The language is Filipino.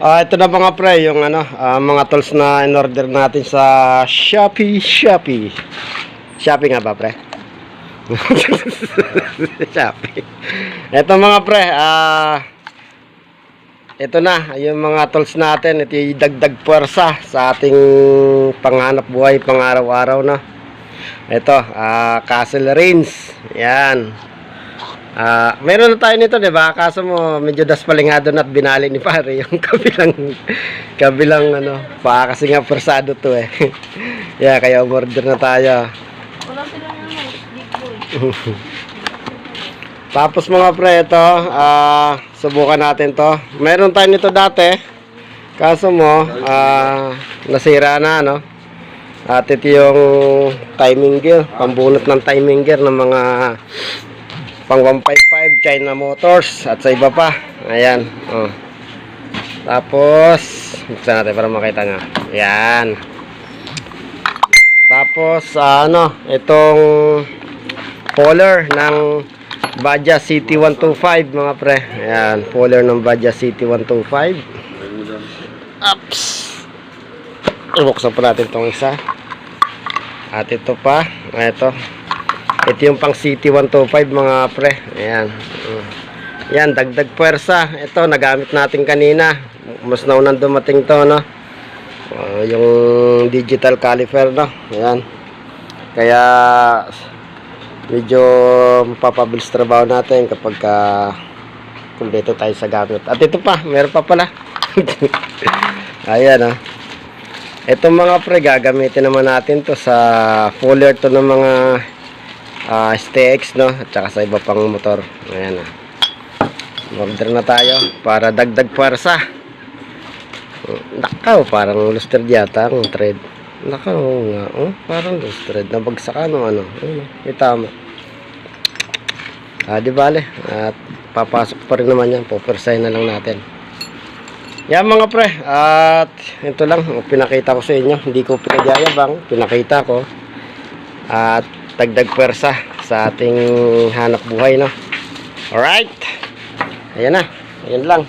Ah, ito na mga pre, yung ano, ah, mga tools na in-order natin sa Shopee, Shopee. Shopee nga ba pre? Shopee. Ito mga pre, ah ito na, yung mga tools natin, ito yung dagdag puwersa sa ating panghanap buhay pang araw-araw na. Ito, ah Castle Range. Yan. Ah, meron na tayo nito, 'di ba? Kaso mo medyo daspalingado na at binali ni pare yung kabilang kabilang ano, pa kasi nga persado to eh. yeah, kaya order na tayo. Tapos mga pre, ito, ah, subukan natin to. Meron tayo nito dati. Kaso mo, ah, nasira na, no? At ito yung timing gear, pambunot ng timing gear ng mga pang 155 China Motors at sa iba pa. Ayan, oh. Tapos, buksan natin para makita nyo. Ayan. Tapos, ah, ano, itong polar ng Baja City 125 mga pre. Ayan, polar ng Baja City 125. Ups. Ibuksan pa natin itong isa. At ito pa, ah, ito. Ito yung pang City 125 mga pre. Ayan. Mm. Yan, dagdag puwersa. Ito, nagamit natin kanina. Mas naunang dumating to, no? Ah, yung digital caliper, no? Ayan. Kaya, medyo mapapabilis trabaho natin kapag ka kumpleto tayo sa gamit. At ito pa, meron pa pala. Ayan, ah. Itong mga pre, gagamitin naman natin to sa fuller to ng mga ah, STX, no? At saka sa iba pang motor. Ayan, ah. Order na tayo para dagdag puwersa. Nakaw, parang luster yata ang thread. Nakaw nga, oh, parang luster. Nabagsakan ng ano. Ano, may tama. Ah, di bale. At papasok pa rin naman yan. Pupersahin na lang natin. Yan mga pre. At ito lang. ang Pinakita ko sa inyo. Hindi ko pinagyayabang. Pinakita ko. At dagdag pwersa sa ating hanap buhay. No? Alright. Ayan na. Ayan lang.